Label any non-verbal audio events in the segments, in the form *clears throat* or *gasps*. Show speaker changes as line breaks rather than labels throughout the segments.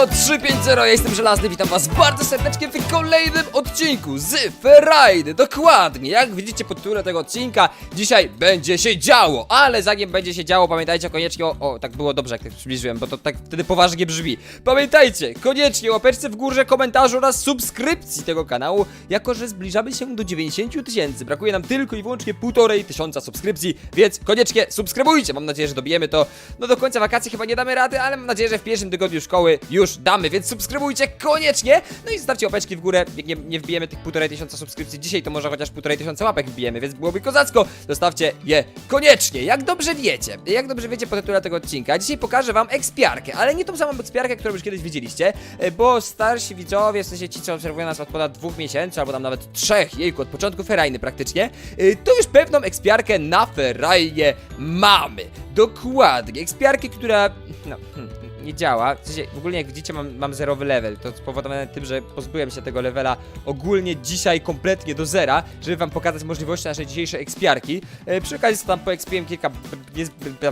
Elo 350, ja jestem Żelazny, witam was bardzo serdecznie w kolejnym odcinku z Ferrari. Dokładnie, jak widzicie po tytule tego odcinka, dzisiaj będzie się działo, ale zanim będzie się działo, pamiętajcie koniecznie o... o tak było dobrze, jak tak przybliżyłem, bo to tak wtedy poważnie brzmi. Pamiętajcie, koniecznie łapeczce w górze, komentarzu oraz subskrypcji tego kanału, jako że zbliżamy się do 90 tysięcy. Brakuje nam tylko i wyłącznie półtorej tysiąca subskrypcji, więc koniecznie subskrybujcie. Mam nadzieję, że dobijemy to. No do końca wakacji chyba nie damy rady, ale mam nadzieję, że w pierwszym tygodniu szkoły już damy, więc subskrybujcie koniecznie. No i zostawcie łapeczki w górę, jak nie, nie wbijemy tych półtorej tysiąca subskrypcji dzisiaj, to może chociaż półtorej tysiąca łapek wbijemy, więc byłoby kozacko. Zostawcie je koniecznie, jak dobrze wiecie. Jak dobrze wiecie po tytule tego odcinka, dzisiaj pokażę wam ekspiarkę, ale nie tą samą ekspiarkę, którą już kiedyś widzieliście, e, bo starsi widzowie, w sensie ci, co obserwują nas od ponad dwóch miesięcy, albo tam nawet trzech, jejku, od początku ferajny praktycznie, e, to już pewną ekspiarkę na ferajnie mamy. Dokładnie, ekspiarkę, która, no, hmm, nie działa. W, sensie, w ogóle jak widzicie mam, mam zerowy level. To spowodowane tym, że pozbyłem się tego levela ogólnie dzisiaj kompletnie do zera, żeby wam pokazać możliwości naszej dzisiejszej ekspiarki. E, przy okazji tam poekspiłem kilka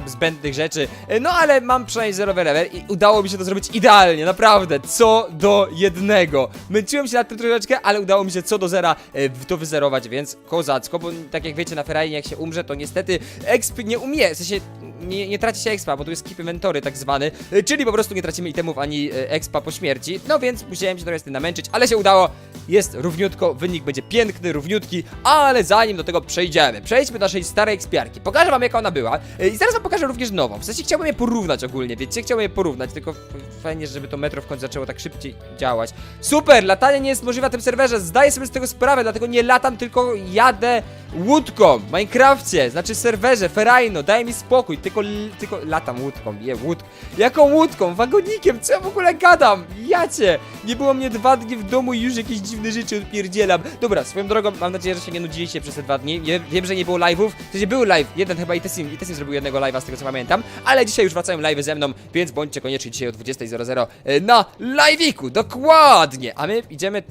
zbędnych rzeczy, e, no ale mam przynajmniej zerowy level i udało mi się to zrobić idealnie, naprawdę, co do jednego. Męczyłem się nad tym troszeczkę, ale udało mi się co do zera e, to wyzerować, więc kozacko, bo tak jak wiecie na Ferrari jak się umrze, to niestety exp nie umie, w sensie nie, nie traci się expa, bo tu jest keep inventory tak zwany, y, czyli po prostu nie tracimy itemów ani y, expa po śmierci. No więc musiałem się trochę z tym namęczyć, ale się udało. Jest równiutko, wynik będzie piękny, równiutki, ale zanim do tego przejdziemy, przejdźmy do naszej starej ekspiarki. Pokażę wam jaka ona była y, i zaraz wam pokażę również nową. W sensie chciałbym je porównać ogólnie, wiecie, chciałbym je porównać, tylko fajnie, żeby to metro w końcu zaczęło tak szybciej działać. Super, latanie nie jest możliwe na tym serwerze, zdaję sobie z tego sprawę, dlatego nie latam, tylko jadę łódką, w Minecrafcie, znaczy serwerze, ferajno, daj mi spokój, tylko, tylko latam łódką, je, łód, jaką łódką, wagonikiem, co ja w ogóle gadam, jacie, nie było mnie dwa dni w domu i już jakieś dziwne rzeczy odpierdzielam, dobra, swoją drogą, mam nadzieję, że się nie nudziliście przez te dwa dni, nie, wiem, że nie było live'ów, w sensie był live, jeden chyba i Tessim, i Tessim zrobił jednego live'a z tego co pamiętam, ale dzisiaj już wracają live'y ze mną, więc bądźcie koniecznie dzisiaj o 20.00 e, na live'iku, dokładnie, a my idziemy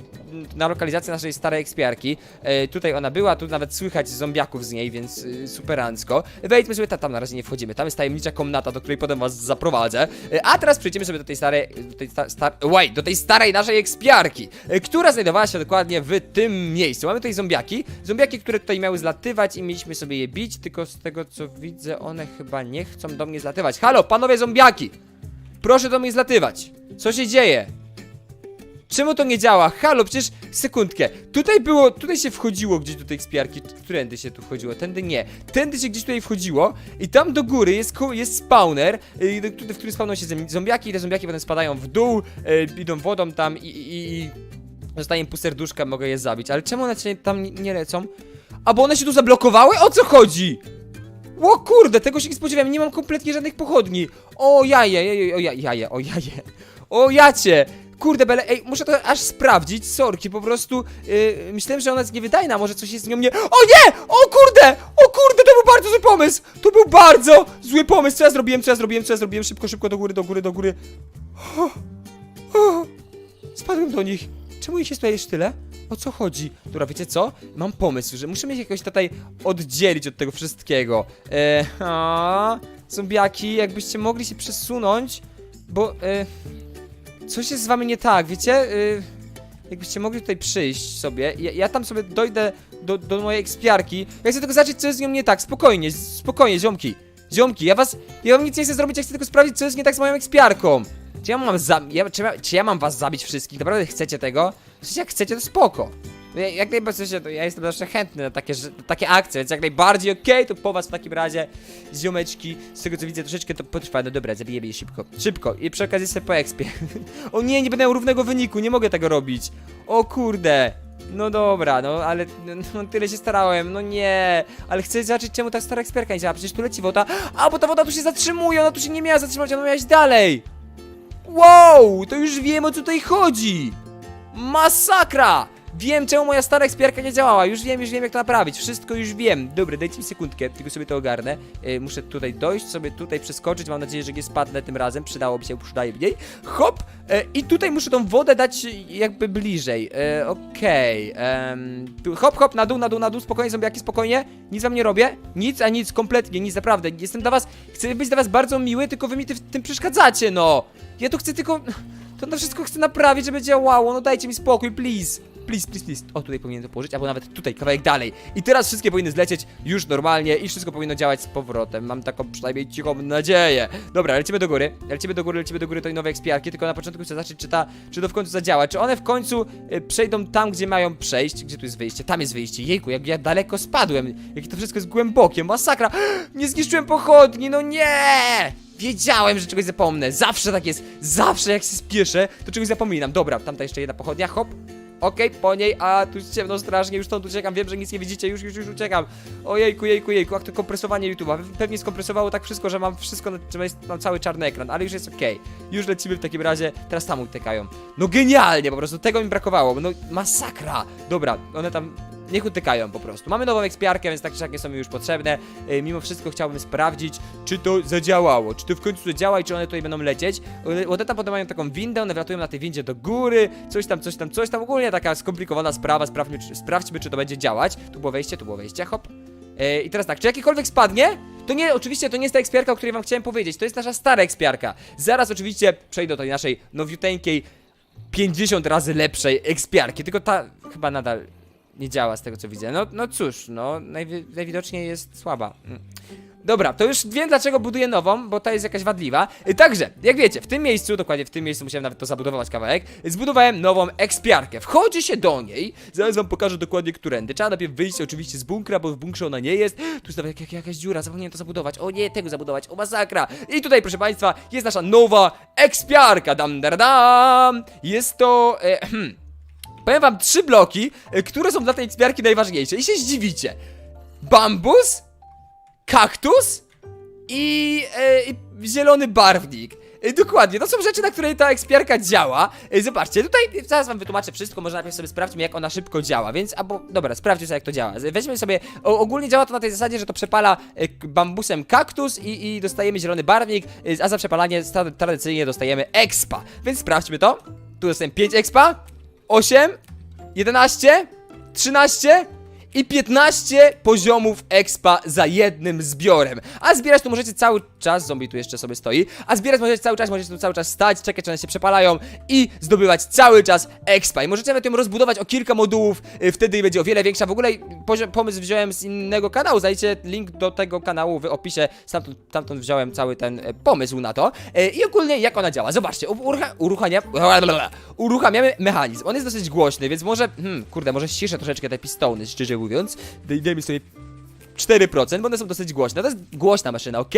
na lokalizację naszej starej ekspiarki. E, tutaj ona była, tu nawet słychać zombiaków z niej, więc y, superancko. Wejdźmy sobie, ta, tam na razie nie wchodzimy. Tam jest tajemnicza komnata, do której potem was zaprowadzę. E, a teraz przejdziemy sobie do tej starej, do tej, sta, star, wait, do tej starej naszej ekspiarki, e, która znajdowała się dokładnie w tym miejscu. Mamy tutaj zombiaki, zombiaki, które tutaj miały zlatywać i mieliśmy sobie je bić, tylko z tego co widzę, one chyba nie chcą do mnie zlatywać. Halo, panowie zombiaki! Proszę do mnie zlatywać. Co się dzieje? Czemu to nie działa? Halo, przecież sekundkę. Tutaj było, tutaj się wchodziło gdzieś do tej ekspiarki. Którędy się tu wchodziło? Tędy nie. Tędy się gdzieś tutaj wchodziło i tam do góry jest, jest spawner, y, w którym spawną się zom- zombiaki i te zombiaki potem spadają w dół, y, idą wodą tam i, i, i zostaje im pół serduszka, mogę je zabić. Ale czemu one tam nie- lecą? A bo one się tu zablokowały? O co chodzi? O kurde, tego się nie spodziewałem, nie mam kompletnie żadnych pochodni. O jaje, jaje, o jaje, o jaje. O jacie! Kurde, bele, ej, muszę to aż sprawdzić, sorki, po prostu yy, myślałem, że ona jest niewydajna, może coś jest z nią nie... O nie! O kurde! O kurde, to był bardzo zły pomysł! To był bardzo zły pomysł, co ja zrobiłem, co ja zrobiłem, co ja zrobiłem, szybko, szybko, do góry, do góry, do góry. O, o, spadłem do nich. Czemu ich jest tutaj jeszcze tyle? O co chodzi? Dobra, wiecie co? Mam pomysł, że musimy się jakoś tutaj oddzielić od tego wszystkiego. Eee, a, zombiaki, jakbyście mogli się przesunąć, bo e, coś jest z wami nie tak, wiecie? E, jakbyście mogli tutaj przyjść sobie, ja, ja tam sobie dojdę do, do mojej ekspiarki. Ja chcę tylko zobaczyć, co jest z nią nie tak. Spokojnie, spokojnie, ziomki. Ziomki, ja was, ja wam nic nie chcę zrobić, ja chcę tylko sprawdzić, co jest nie tak z moją ekspiarką. Czy ja mam za, ja, czy, czy ja mam was zabić wszystkich? Naprawdę chcecie tego? W jak chcecie, to spoko. No Ja, jak najbardziej, to ja jestem zawsze chętny na takie, takie akcje, więc jak najbardziej okej, to po was w takim razie, ziomeczki, z tego co widzę, troszeczkę to potrwa, no dobra, zabijemy je szybko, szybko i przy okazji sobie po expie. *laughs* o nie, nie będę miał równego wyniku, nie mogę tego robić. O kurde. No dobra, no ale no, no, tyle się starałem, no nie, ale chcę zobaczyć czemu ta stara eksperka nie działa, przecież tu leci woda, a bo ta woda tu się zatrzymuje, ona tu się nie miała zatrzymać, ona miała iść dalej. Wow, to już wiem o co tutaj chodzi. Masakra! Wiem, czemu moja stara ekspiarka nie działała. Już wiem, już wiem, jak to naprawić. Wszystko już wiem. Dobra, dajcie mi sekundkę, tylko sobie to ogarnę. E, muszę tutaj dojść, sobie tutaj przeskoczyć. Mam nadzieję, że nie spadnę tym razem. Przydałoby się, przydaje mniej. Hop! E, I tutaj muszę tą wodę dać jakby bliżej. E, Okej. em, tu hop, hop, na dół, na dół, na dół. Spokojnie, zombiaki, spokojnie. Nic wam nie robię. Nic, a nic, kompletnie, nic, naprawdę. Jestem dla was, chcę być dla was bardzo miły, tylko wy mi tym przeszkadzacie, no. Ja tu chcę tylko... To to wszystko chce naprawić, żeby działało. No dajcie mi spokój, please. Please, please, please. O, tutaj powinien to położyć, albo nawet tutaj, kawałek dalej. I teraz wszystkie powinny zlecieć już normalnie i wszystko powinno działać z powrotem. Mam taką przynajmniej cichą nadzieję. Dobra, lecimy do góry. Lecimy do góry, lecimy do góry, to i nowe ekspiarki, tylko na początku chcę zobaczyć, czy ta, czy to w końcu zadziała. Czy one w końcu y, przejdą tam, gdzie mają przejść. Gdzie tu jest wyjście? Tam jest wyjście. Jejku, jak ja daleko spadłem. Jakie to wszystko jest głębokie. Masakra. *gasps* Nie zniszczyłem pochodni, no nie! Wiedziałem, że czegoś zapomnę. Zawsze tak jest. Zawsze jak się spieszę, to czegoś zapominam. Dobra, tamta jeszcze jedna pochodnia, hop. Okej, po niej, a tu jest ciemno strasznie, już stąd uciekam, wiem, że nic nie widzicie, już, już, już uciekam. Ojejku, jejku, jejku, jak to kompresowanie YouTube'a. Pewnie skompresowało tak wszystko, że mam wszystko, na- że mam cały czarny ekran, ale już jest okej. Już lecimy w takim razie, teraz tam utykają. No genialnie, po prostu tego mi brakowało, no masakra. Dobra, one tam niech utykają po prostu. Mamy nową ekspiarkę, więc tak czy siak nie są mi już potrzebne. Yy, mimo wszystko chciałbym sprawdzić, czy to zadziałało, czy to w końcu zadziała i czy one tutaj będą lecieć. One- tam potem mają taką windę, one wlatują na tej windzie do góry, coś tam, coś tam, coś tam. Ogólnie taka skomplikowana sprawa, sprawdźmy, czy, sprawdźmy, czy to będzie działać. Tu było wejście, tu było wejście, hop. Yy, I teraz tak, czy jakikolwiek spadnie? To nie, oczywiście to nie jest ta ekspiarka, o której wam chciałem powiedzieć, to jest nasza stara ekspiarka. Zaraz oczywiście przejdę do tej naszej nowiuteńkiej 50 razy lepszej ekspiarki, tylko ta chyba nadal nie działa z tego co widzę. No, no cóż, no najwi najwidoczniej jest słaba. Mm. Dobra, to już wiem dlaczego buduję nową, bo ta jest jakaś wadliwa. Y, Także, jak wiecie, w tym miejscu, dokładnie w tym miejscu musiałem nawet to zabudować kawałek, zbudowałem nową ekspiarkę. Wchodzi się do niej, zaraz wam pokażę dokładnie którędy. Trzeba najpierw wyjść oczywiście z bunkra, bo w bunkrze ona nie jest. Tu jest nawet jak, jakaś dziura, zapomniałem to zabudować. O nie, tego zabudować, o masakra. I tutaj, proszę państwa, jest nasza nowa ekspiarka. Dam, dam, dam. Jest to... E, *clears throat* Powiem wam trzy bloki, y, które są dla tej ekspiarki najważniejsze i się zdziwicie. Bambus, kaktus i, i zielony barwnik. E, Dokładnie, to są rzeczy, na której ta ekspiarka działa. Zobaczcie, tutaj zaraz wam wytłumaczę wszystko, może najpierw sobie sprawdźmy jak ona szybko działa, więc, albo, dobra, sprawdźmy sobie jak to działa. Weźmy sobie, o, ogólnie działa to na tej zasadzie, że to przepala bambusem kaktus i, i dostajemy zielony barwnik, a za przepalanie tradycyjnie dostajemy expa. Więc sprawdźmy to. Tu dostajemy 5 expa, 8, 11, 13 i 15 poziomów expa za jednym zbiorem. A zbierać tu możecie cały czas, zombie tu jeszcze sobie stoi, a zbierać możecie cały czas, możecie tu cały czas stać, czekać, czy one się przepalają i zdobywać cały czas expa. I możecie nawet ją rozbudować o kilka modułów, y, wtedy będzie o wiele większa. W ogóle pomysł wziąłem z innego kanału, znajdziecie link do tego kanału w opisie, stamtąd, stamtąd wziąłem cały ten e, pomysł na to. E, I ogólnie jak ona działa, zobaczcie, urucha, uruchamia, *laughs* uruchamiamy mechanizm. On jest dosyć głośny, więc może, hmm, kurde, może ściszę troszeczkę te pistony, szczerze. Daj- Dajmy sobie 4%, bo one są dosyć głośne. To jest głośna maszyna, ok?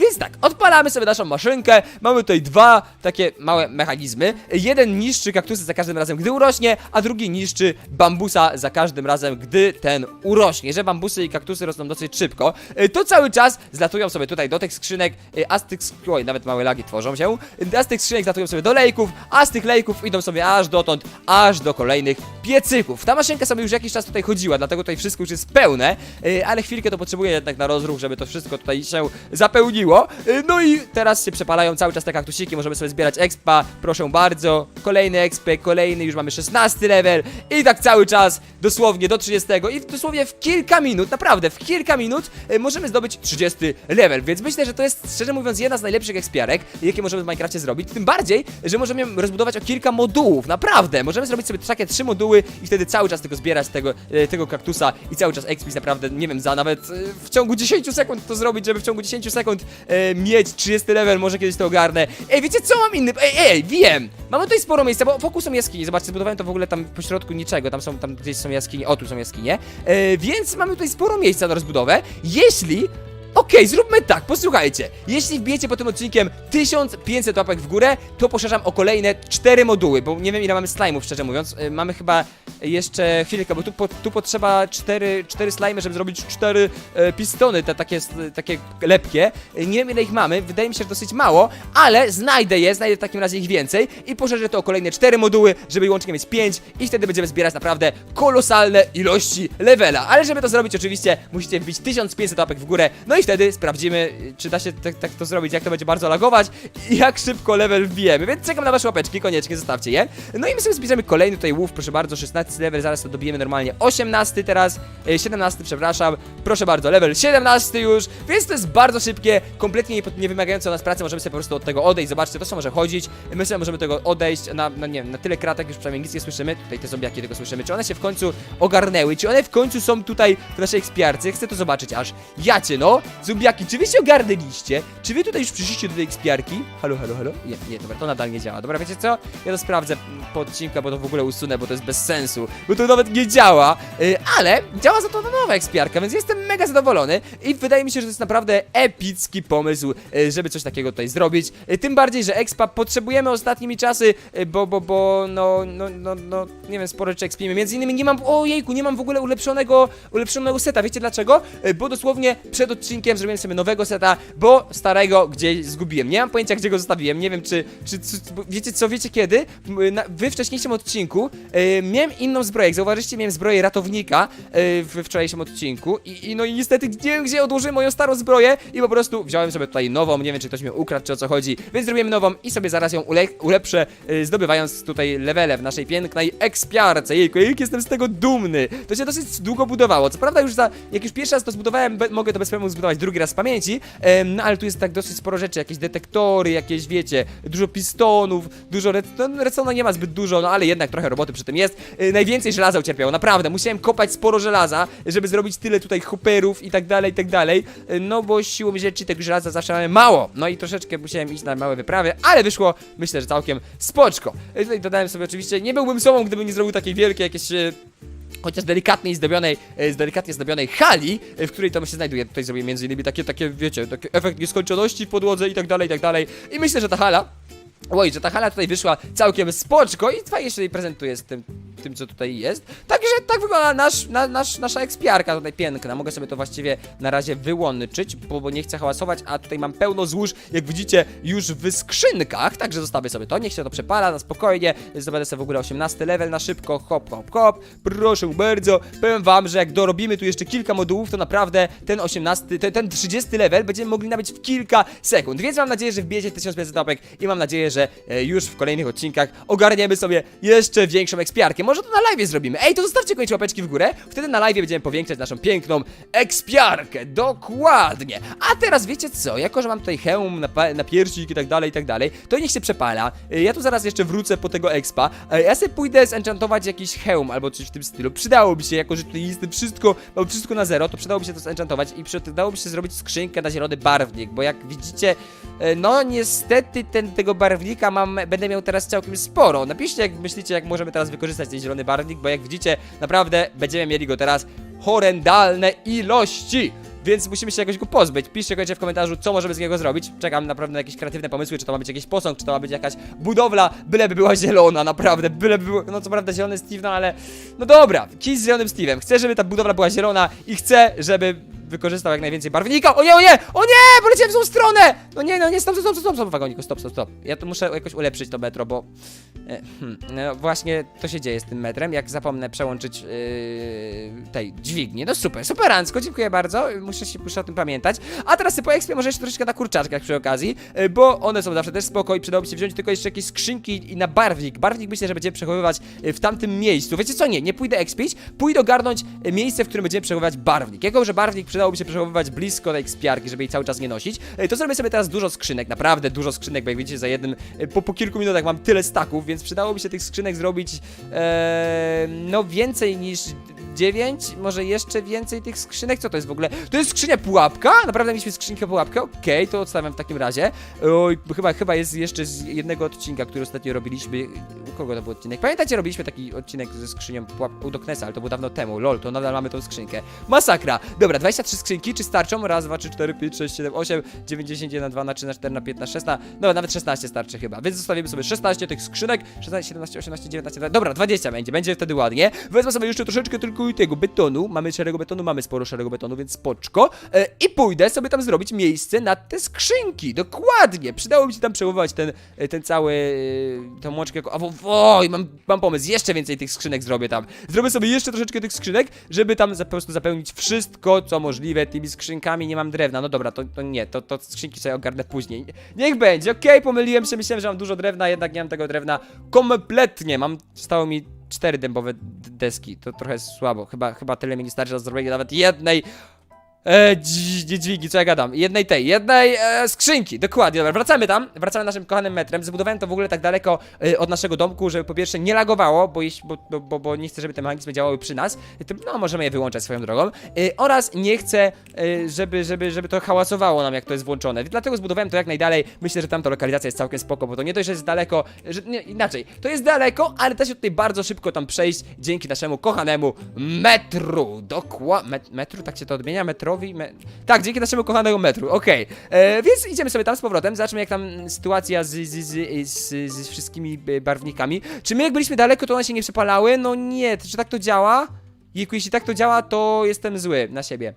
więc tak, odpalamy sobie naszą maszynkę. Mamy tutaj dwa takie małe mechanizmy. Jeden niszczy kaktusy za każdym razem, gdy urośnie, a drugi niszczy bambusa za każdym razem, gdy ten urośnie. Że bambusy i kaktusy rosną dosyć szybko, e, to cały czas zlatują sobie tutaj do tych skrzynek, e, a z tych oj, nawet małe lagi tworzą się, a z tych skrzynek zlatują sobie do lejków, a z tych lejków idą sobie aż dotąd, aż do kolejnych piecyków. Ta maszynka sobie już jakiś czas tutaj chodziła, dlatego tutaj wszystko już jest pełne, e, ale chwilkę to potrzebuję jednak na rozruch, żeby to wszystko tutaj się zapełniło. E, No i teraz się przepalają cały czas te kaktusiki, możemy sobie zbierać expa, proszę bardzo. Kolejny expek, kolejny, już mamy 16 level. I tak cały czas, dosłownie do 30 i dosłownie w kilka minut, naprawdę w kilka minut e, możemy zdobyć 30 level, więc myślę, że to jest szczerze mówiąc jedna z najlepszych ekspiarek, jakie możemy w Minecrafcie zrobić, tym bardziej, że możemy rozbudować o kilka modułów, naprawdę, możemy zrobić sobie takie trzy moduły i wtedy cały czas tylko zbierać tego, tego kaktusa i cały czas expić naprawdę, nie wiem, za nawet e, w ciągu 10 sekund to zrobić, żeby w ciągu 10 sekund e, mieć 30 level, może kiedyś to ogarnę. Ej, wiecie co mam inny? Ej, ej, wiem! Mamy tutaj sporo miejsca, bo wokół są jaskinie, zobaczcie, zbudowałem to w ogóle tam po środku niczego, tam są, tam gdzieś są jaskinie, o tu są jaskinie, e, więc mamy tutaj sporo miejsca na rozbudowę, jeśli Okej, zróbmy tak, posłuchajcie. Jeśli wbijecie po tym odcinkiem 1500 łapek w górę, to poszerzam o kolejne 4 moduły, bo nie wiem ile mamy slime'ów, szczerze mówiąc. Y, Mamy chyba jeszcze chwilkę, bo tu, po, tu potrzeba 4, 4 slimy, żeby zrobić 4 e, pistony, te takie, takie lepkie. Y, Nie wiem ile ich mamy, wydaje mi się, że dosyć mało, ale znajdę je, znajdę w takim razie ich więcej i poszerzę to o kolejne 4 moduły, żeby łącznie mieć 5 i wtedy będziemy zbierać naprawdę kolosalne ilości levela. Ale żeby to zrobić oczywiście musicie wbić 1500 łapek w górę, no i wtedy sprawdzimy, czy da się tak, tak to zrobić, jak to będzie bardzo lagować i jak szybko level wbijemy, więc czekam na wasze łapeczki, koniecznie zostawcie je. No i my sobie zbierzemy kolejny tutaj łów, proszę bardzo, 16 level, zaraz to dobijemy normalnie. 18 teraz, y, 17 przepraszam, proszę bardzo, level 17 już, więc to jest bardzo szybkie, kompletnie nie, wymagające od nas pracy, możemy sobie po prostu od tego odejść, zobaczcie, to co może chodzić, my sobie możemy tego odejść na, no nie wiem, na tyle kratek, już przynajmniej nic nie słyszymy, tutaj te zombiaki tego słyszymy, czy one się w końcu ogarnęły, czy one w końcu są tutaj w naszej ekspiarce, chcę to zobaczyć aż, jacie no, zombiaki, czy wy się ogarnęliście, czy wy tutaj już przyszliście do tej ekspiarki, halo, halo, halo, nie, nie, dobra, to nadal nie działa, dobra, wiecie co, ja to sprawdzę mm, po odcinku, bo to w ogóle usunę, bo to jest bez sensu, bo to nawet nie działa, y, ale działa za to ta nowa ekspiarka, więc jestem mega zadowolony i wydaje mi się, że to jest naprawdę epicki pomysł, y, żeby coś takiego tutaj zrobić, Y, tym bardziej, że expa potrzebujemy ostatnimi czasy, y, bo, bo, bo, no, no, no, no, nie wiem, sporo rzeczy ekspimy, między innymi nie mam, ojejku, nie mam w ogóle ulepszonego, ulepszonego seta, wiecie dlaczego? Y, Bo dosłownie przed odcinkiem zrobiłem sobie nowego seta, bo starego gdzieś zgubiłem, nie mam pojęcia, gdzie go zostawiłem, nie wiem, czy, czy, czy wiecie co, wiecie kiedy? Na, wy wcześniejszym odcinku y, miałem inną zbroję, jak zauważyliście, miałem zbroję ratownika y, w wczorajszym odcinku i, i no i niestety nie wiem, gdzie odłożyłem moją starą zbroję i po prostu wziąłem sobie tutaj nową, nie wiem, czy ktoś mnie ukradł, czy o co chodzi, więc zrobiłem nową i sobie zaraz ją ule ulepszę, y, zdobywając tutaj levele w naszej pięknej ekspiarce. Jejku, jak jestem z tego dumny. To się dosyć długo budowało. Co prawda już za, jak już pierwszy raz to zbudowałem, mogę to bez problemu zbudować drugi raz z pamięci, no ale tu jest tak dosyć sporo rzeczy, jakieś detektory, jakieś wiecie, dużo pistonów, dużo, red, no nie ma zbyt dużo, no ale jednak trochę roboty przy tym jest. Y, najwięcej żelaza ucierpiało, naprawdę. Musiałem kopać sporo żelaza, żeby zrobić tyle tutaj hopperów i tak dalej, i tak dalej, y, no bo siłą rzeczy tego żelaza zawsze mamy mało. No i troszeczkę musiałem iść na małe wyprawy, ale wyszło, myślę, że całkiem spoczko. Y, Tutaj dodałem sobie oczywiście, nie byłbym sobą, gdybym nie zrobił takiej wielkiej jakieś... Chociaż delikatnej zdobionej, e, z delikatnie zdobionej hali, e, w której to się znajduje. Tutaj zrobię między innymi takie, takie, wiecie, taki efekt nieskończoności w podłodze i tak dalej, i tak dalej. I myślę, że ta hala Oj, że ta hala tutaj wyszła całkiem spoczko i fajnie się jej prezentuje z tym, tym co tutaj jest. Także tak wygląda nasz, na, nasz, nasza ekspiarka tutaj piękna. Mogę sobie to właściwie na razie wyłączyć, bo, bo nie chcę hałasować, a tutaj mam pełno złóż, jak widzicie, już w skrzynkach. Także zostawię sobie to, niech się to przepala na spokojnie. Zdobędę sobie w ogóle 18 level na szybko, hop, hop, hop. Proszę bardzo, powiem wam, że jak dorobimy tu jeszcze kilka modułów, to naprawdę ten 18, ten, ten 30 level będziemy mogli nabyć w kilka sekund. Więc mam nadzieję, że wbijecie 1500 łapek i mam nadzieję, że e, już w kolejnych odcinkach ogarniemy sobie jeszcze większą ekspiarkę. Może to na live zrobimy. Ej, to zostawcie koniecznie łapeczki w górę. Wtedy na live będziemy powiększać naszą piękną ekspiarkę. Dokładnie. A teraz wiecie co? Jako, że mam tutaj hełm na, na i tak dalej, i tak dalej, to niech się przepala. E, Ja tu zaraz jeszcze wrócę po tego expa. E, Ja sobie pójdę zenchantować jakiś hełm albo coś w tym stylu. Przydałoby się, jako że tutaj jest wszystko, mam wszystko na zero, to przydałoby się to zenchantować i przydałoby się zrobić skrzynkę na zielony barwnik, bo jak widzicie, no niestety ten, tego barwnika mam, będę miał teraz całkiem sporo. Napiszcie jak myślicie, jak możemy teraz wykorzystać ten zielony barwnik, bo jak widzicie, naprawdę będziemy mieli go teraz horrendalne ilości. Więc musimy się jakoś go pozbyć. Piszcie koniecznie w komentarzu, co możemy z niego zrobić. Czekam naprawdę na jakieś kreatywne pomysły, czy to ma być jakiś posąg, czy to ma być jakaś budowla, byleby była zielona, naprawdę, byleby było, no co prawda zielony Steve, no ale, no dobra, kij z zielonym Steve'em. Chcę, żeby ta budowla była zielona i chcę, żeby wykorzystał jak najwięcej barwnika. O nie, o nie, o nie, poleciałem w złą stronę! No nie, no nie, stop, stop, stop, stop, wagoniku, stop, stop, stop. Ja tu muszę jakoś ulepszyć to metro, bo e, hmm, no właśnie to się dzieje z tym metrem, jak zapomnę przełączyć yy, tej dźwigni. No super, superancko, dziękuję bardzo, muszę się muszę o tym pamiętać. A teraz po ekspie może jeszcze troszeczkę na kurczaczkach przy okazji, yy, bo one są zawsze też spoko i przydałoby się wziąć tylko jeszcze jakieś skrzynki i na barwnik. Barwnik myślę, że będziemy przechowywać w tamtym miejscu. Wiecie co, nie, nie pójdę expić, pójdę ogarnąć miejsce, w którym będziemy przechowywać barwnik. Jako, że barwnik przydałoby się przechowywać blisko tej ekspiarki, żeby jej cały czas nie nosić, to zrobię sobie teraz dużo skrzynek, naprawdę dużo skrzynek, bo jak widzicie za jednym, yy, po, po kilku minutach mam tyle staków, więc przydałoby się tych skrzynek zrobić e, no więcej niż 9, może jeszcze więcej tych skrzynek. Co to jest w ogóle? To jest skrzynia pułapka? Naprawdę mieliśmy skrzynkę pułapkę? Okej, to odstawiam w takim razie. Oj, chyba, chyba jest jeszcze z jednego odcinka, który ostatnio robiliśmy. U kogo to był odcinek? Pamiętacie, robiliśmy taki odcinek ze skrzynią pułapką u Doknesa, ale to było dawno temu. Lol, to nadal mamy tą skrzynkę. Masakra! Dobra, 23 skrzynki, czy starczą? Raz, dwa, trzy, cztery, pięć, sześć, siedem, osiem, dziewięć, dziesięć, jeden, dwa, na trzy, na cztery, na pięć, na. Dobra, nawet 16 starczy chyba. Więc zostawimy sobie 16 tych skrzynek. 16, 17, 18, 19, 20. Dobra, 20 będzie, będzie wtedy ładnie. Wezmę sobie jeszcze troszeczkę tylko szarego tego betonu. Mamy szarego betonu, mamy sporo szarego betonu, więc spoczko. E, I pójdę sobie tam zrobić miejsce na te skrzynki. Dokładnie. Przydało mi się tam przechowywać ten, e, ten cały, e, tą łączkę. A wo, oj, mam, mam pomysł. Jeszcze więcej tych skrzynek zrobię tam. Zrobię sobie jeszcze troszeczkę tych skrzynek, żeby tam po prostu zapełnić wszystko, co możliwe tymi skrzynkami. Nie mam drewna. No dobra, to, to nie, to, to skrzynki sobie ogarnę później. Niech będzie, okej, pomyliłem się, myślałem, że mam dużo drewna, jednak nie mam tego drewna kompletnie. Mam, stało mi cztery dębowe deski, to trochę słabo. Chyba, chyba tyle mi nie starczy na zrobienie nawet jednej E, dźwigi, co ja gadam? Jednej tej, jednej e, skrzynki, dokładnie, dobra, wracamy tam, wracamy naszym kochanym metrem, zbudowałem to w ogóle tak daleko e, od naszego domku, żeby po pierwsze nie lagowało, bo, jeśli, bo, bo, bo, bo nie chcę, żeby te mechanizmy działały przy nas, to, no możemy je wyłączać swoją drogą, e, oraz nie chcę, e, żeby, żeby, żeby to hałasowało nam, jak to jest włączone, dlatego zbudowałem to jak najdalej, myślę, że tamta lokalizacja jest całkiem spoko, bo to nie dość, że jest daleko, że, nie, inaczej, to jest daleko, ale da się tutaj bardzo szybko tam przejść, dzięki naszemu kochanemu metru, dokładnie, met, metru, tak się to odmienia, metrowi, me... tak, dzięki naszemu kochanemu metru, okej, E, więc idziemy sobie tam z powrotem, zobaczmy jak tam sytuacja z, z, z, z, z wszystkimi e, barwnikami, czy my jak byliśmy daleko, to one się nie przepalały? No nie, czy tak to działa? Jeśli tak to działa, to jestem zły na siebie.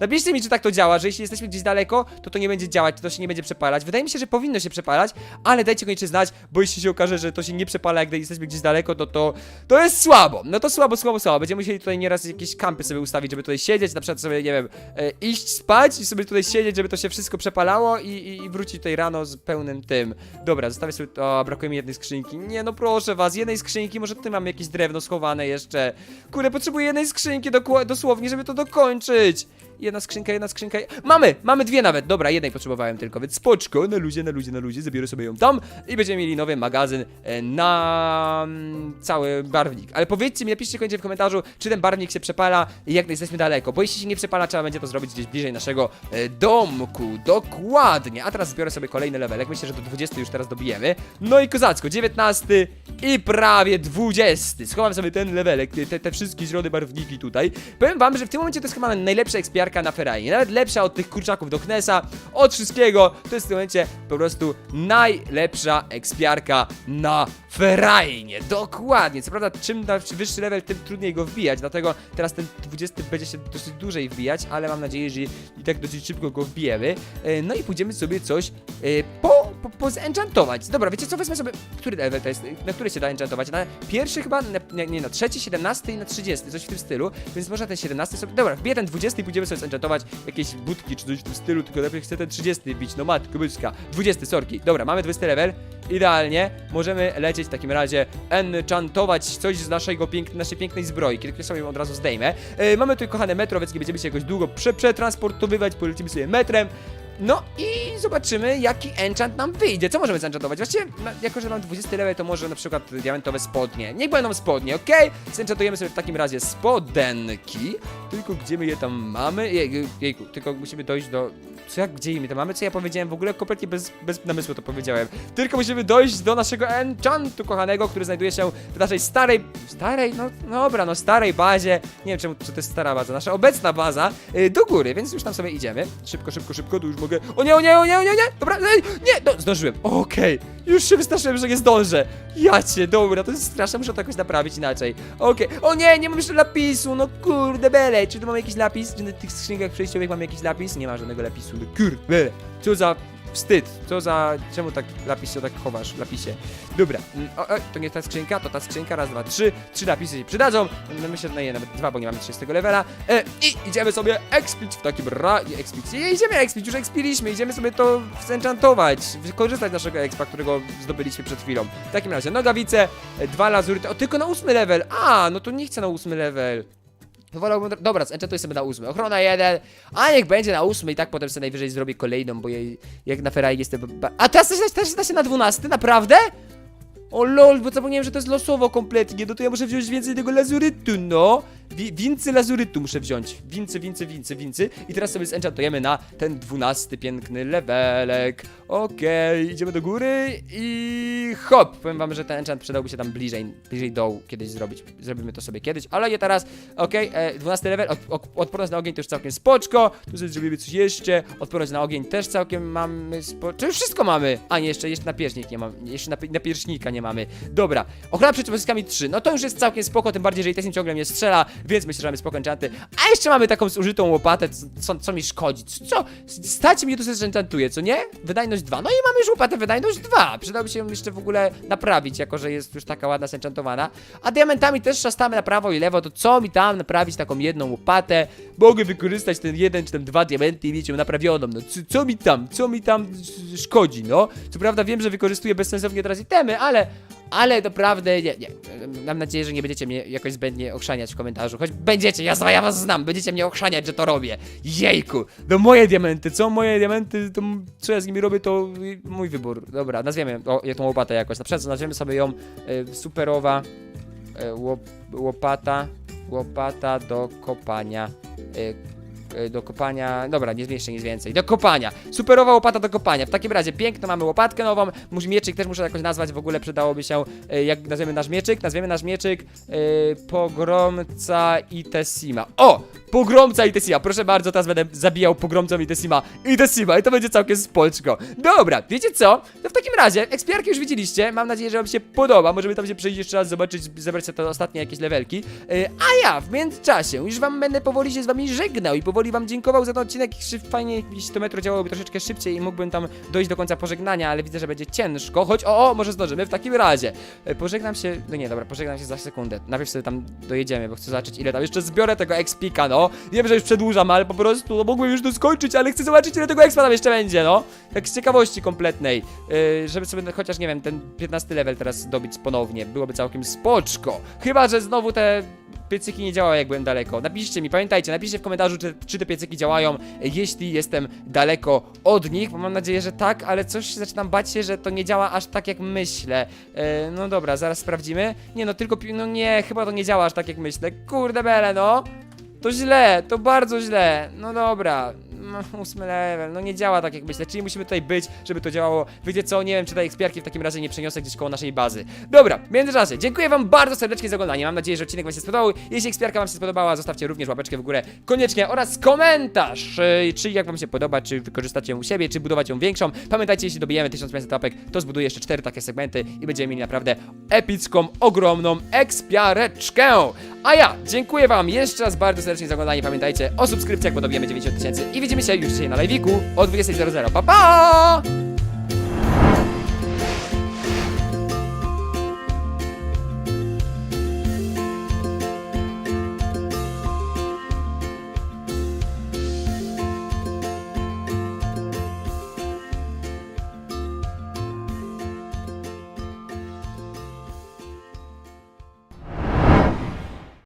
Napiszcie mi, czy tak to działa, że jeśli jesteśmy gdzieś daleko, to to nie będzie działać, to się nie będzie przepalać. Wydaje mi się, że powinno się przepalać, ale dajcie koniecznie znać, bo jeśli się okaże, że to się nie przepala, jak jesteśmy gdzieś daleko, to to, to jest słabo. No to słabo, słabo, słabo. Będziemy musieli tutaj nieraz jakieś kampy sobie ustawić, żeby tutaj siedzieć, na przykład sobie, nie wiem, e, iść spać i sobie tutaj siedzieć, żeby to się wszystko przepalało i, i, i wrócić tutaj rano z pełnym tym. Dobra, zostawię sobie to, brakuje mi jednej skrzynki. Nie, no proszę was, jednej skrzynki, może tutaj mamy jakieś drewno schowane jeszcze. Kurde, potrzebuję jednej skrzynki dosłownie, żeby to dokończyć. Jedna skrzynka, jedna skrzynka. Mamy, mamy dwie nawet. Dobra, jednej potrzebowałem tylko, więc spoczko, na luzie, na luzie, na luzie, zabiorę sobie ją tam i będziemy mieli nowy magazyn e, na mm, cały barwnik. Ale powiedzcie mi, napiszcie koniecznie w komentarzu, czy ten barwnik się przepala i jak jesteśmy daleko, bo jeśli się nie przepala, trzeba będzie to zrobić gdzieś bliżej naszego e, domku. Dokładnie. A teraz zbiorę sobie kolejny levelek. Myślę, że do 20 już teraz dobijemy. No i kozacko, 19 i prawie 20. Schowam sobie ten levelek, te, te, wszystkie źródła barwniki tutaj. Powiem wam, że w tym momencie to jest chyba najlepsza ekspiarka na Ferrari. Nawet lepsza od tych kurczaków do Knesa, od wszystkiego. To jest w tym momencie po prostu najlepsza ekspiarka na Ferrari. Dokładnie. Co prawda, czym wyższy level, tym trudniej go wbijać. Dlatego teraz ten 20 będzie się dosyć dłużej wbijać, ale mam nadzieję, że i tak dosyć szybko go wbijemy. E, No i pójdziemy sobie coś e, po, po, pozenchantować. Dobra, wiecie co, wezmę sobie, który level to jest, na który się da enchantować? Na pierwszy chyba, na, nie, nie, na trzeci, 17 i na 30, coś w tym stylu, więc można ten 17 sobie, dobra, wbiję ten 20 i pójdziemy sobie zenchantować jakieś budki czy coś w tym stylu, tylko lepiej chcę ten 30 bić, no matko byska, 20, sorki, dobra, mamy 20 level, idealnie, możemy lecieć w takim razie enchantować coś z naszego pięk naszej pięknej zbrojki, tylko sobie ją od razu zdejmę. E, mamy tu kochane metro, więc nie będziemy się jakoś długo prze przetransportowywać, polecimy sobie metrem, no i zobaczymy, jaki enchant nam wyjdzie. Co możemy zenchantować? Właściwie, no, jako że mam 20 level, to może na przykład diamentowe spodnie. Niech będą spodnie, ok? Zenchantujemy sobie w takim razie spodenki. Tylko gdzie my je tam mamy? Je, jejku, tylko musimy dojść do... Co jak, gdzie my to mamy? Co ja powiedziałem? W ogóle kompletnie bez, bez namysłu to powiedziałem. Tylko musimy dojść do naszego enchantu kochanego, który znajduje się w naszej starej... Starej? No dobra, no starej bazie. Nie wiem czemu, czy to jest stara baza. Nasza obecna baza. y, do góry, więc już tam sobie idziemy. Szybko, szybko, szybko, tu już mogę... O nie, o nie, o nie, o nie, o nie! Dobra, nie! No, zdążyłem. Okej. Już się wystraszyłem, że nie zdążę. Ja cię, dobra, to jest straszne, muszę to jakoś naprawić inaczej. Okej. O nie, nie mam jeszcze lapisu, no kurde bele. Czy tu mam jakiś lapis? Czy na tych skrzynkach przejściowych mam jakiś lapis? Nie ma żadnego lapisu, no kurde bele. Co za wstyd, co za... Czemu tak lapis się tak chowasz, lapisie? Dobra, mm, o, o, to nie ta skrzynka, to ta skrzynka, raz, dwa, trzy. Trzy lapisy się przydadzą. No myślę, że nawet dwa, bo nie mamy 30 levela. E, I idziemy sobie expić w takim. Expić. Nie idziemy expić, już expiliśmy. Idziemy sobie to zenchantować, wykorzystać naszego expa, którego zdobyliśmy przed chwilą. W takim razie nogawice, e, dwa lazury. O, tylko na ósmy level. A, no to nie chcę na ósmy level. Wolałbym, dobra, zenchantuję sobie na ósmy. Ochrona jeden, a niech będzie na ósmy i tak potem sobie najwyżej zrobię kolejną, bo jej, jak na Ferrari jestem... A teraz też, też da się na dwunasty? Naprawdę? O lol, bo zapomniałem, że to jest losowo kompletnie, no to ja muszę wziąć więcej tego lazurytu, no. Wi wincy lazurytu muszę wziąć. Wincy, wincy, wincy, wincy. I teraz sobie zenchantujemy na ten dwunasty piękny levelek. Okej, idziemy do góry i hop. Powiem wam, że ten enchant przydałby się tam bliżej, bliżej dołu kiedyś zrobić. Zrobimy to sobie kiedyś, ale nie teraz. Okej, e, 12 level, od, od, odporność na ogień już całkiem spoczko. Tu sobie zrobimy coś jeszcze. Odporność na ogień też całkiem mamy spo... Czy wszystko mamy? A nie, jeszcze, jeszcze napierśnik nie mam. Jeszcze napi- nie mamy. Dobra, ochrona przed pociskami 3. No to już jest całkiem spoko, tym bardziej, że i Tessin ciągle mnie strzela, więc myślę, że mamy spoko enchanty. A jeszcze mamy taką zużytą łopatę, co, co, mi szkodzi? Co? Stać mi to się enchantuje, co nie? Wydajność 2. No i mamy już łopatę wydajność 2. Przydałoby się ją jeszcze w ogóle naprawić, jako że jest już taka ładna, zenchantowana. A diamentami też szastamy na prawo i lewo, to co mi tam naprawić taką jedną łopatę? Mogę wykorzystać ten jeden czy tam dwa diamenty i mieć ją naprawioną. No co, co mi tam, co mi tam sz- szkodzi, no? Co prawda wiem, że wykorzystuję bezsensownie teraz itemy, ale ale naprawdę nie, nie. Mam nadzieję, że nie będziecie mnie jakoś zbędnie ochrzaniać w komentarzu. Choć będziecie, ja, ja was znam, będziecie mnie ochrzaniać, że to robię. Jejku, no moje diamenty, co moje diamenty, to co ja z nimi robię, to mój wybór. Dobra, nazwiemy o, tą łopatę jakoś. Na przykład nazwiemy sobie ją y, superowa y, łop, łopata, łopata do kopania. Y, do kopania. Dobra, nie zmieszczę nic więcej. Do kopania. Superowa łopata do kopania. W takim razie piękno, mamy łopatkę nową. Musi mieczyk też muszę jakoś nazwać. W ogóle przydałoby się. y, Jak nazwiemy nasz mieczyk? Nazwiemy nasz mieczyk y, Pogromca Itesima. O! Pogromca Itesima. Proszę bardzo, teraz będę zabijał pogromcą Itesima. Itesima i to będzie całkiem spoczko. Dobra, wiecie co? To w takim razie, ekspiarki już widzieliście. Mam nadzieję, że wam się podoba. Możemy tam się przejść jeszcze raz, zobaczyć, zebrać te ostatnie jakieś levelki. Y, A ja w międzyczasie już wam będę powoli się z wami żegnał i powoli wam dziękował za ten odcinek. Fajnie, jakbyś to metro działałoby troszeczkę szybciej i mógłbym tam dojść do końca pożegnania, ale widzę, że będzie ciężko. Choć o, o, może zdążymy w takim razie. Y, Pożegnam się, no nie, dobra, pożegnam się za sekundę. Najpierw sobie tam dojedziemy, bo chcę zobaczyć ile tam jeszcze zbiorę tego expika, no. Wiem, że już przedłużam, ale po prostu, no mogłem już to skończyć, ale chcę zobaczyć ile tego expa tam jeszcze będzie, no. Tak z ciekawości kompletnej, yy, żeby sobie chociaż, nie wiem, ten 15 level teraz dobić ponownie. Byłoby całkiem spoczko. Chyba, że znowu te piecyki nie działają jak byłem daleko. Napiszcie mi, pamiętajcie, napiszcie w komentarzu, czy, czy te piecyki działają, jeśli jestem daleko od nich, bo mam nadzieję, że tak, ale coś zaczynam bać się, że to nie działa aż tak jak myślę. E, no dobra, zaraz sprawdzimy. Nie no, tylko, no nie, chyba to nie działa aż tak jak myślę. Kurde bele, no. To źle, to bardzo źle. No dobra, ósmy level, no nie działa tak jak myślę, czyli musimy tutaj być, żeby to działało. Wiecie co, nie wiem, czy tej ekspiarki w takim razie nie przeniosę gdzieś koło naszej bazy. Dobra, w międzyczasie, dziękuję wam bardzo serdecznie za oglądanie, mam nadzieję, że odcinek wam się spodobał. Jeśli ekspiarka wam się spodobała, zostawcie również łapeczkę w górę koniecznie oraz komentarz, yy, czy jak wam się podoba, czy wykorzystacie ją u siebie, czy budować ją większą. Pamiętajcie, jeśli dobijemy 1500 łapek, to zbuduję jeszcze 4 takie segmenty i będziemy mieli naprawdę epicką, ogromną ekspiareczkę. A ja dziękuję wam jeszcze raz bardzo serdecznie za oglądanie. Pamiętajcie o subskrypcjach, bo dobijemy 90 tysięcy i widzimy się już dzisiaj na live'iku o 20.00. Pa pa!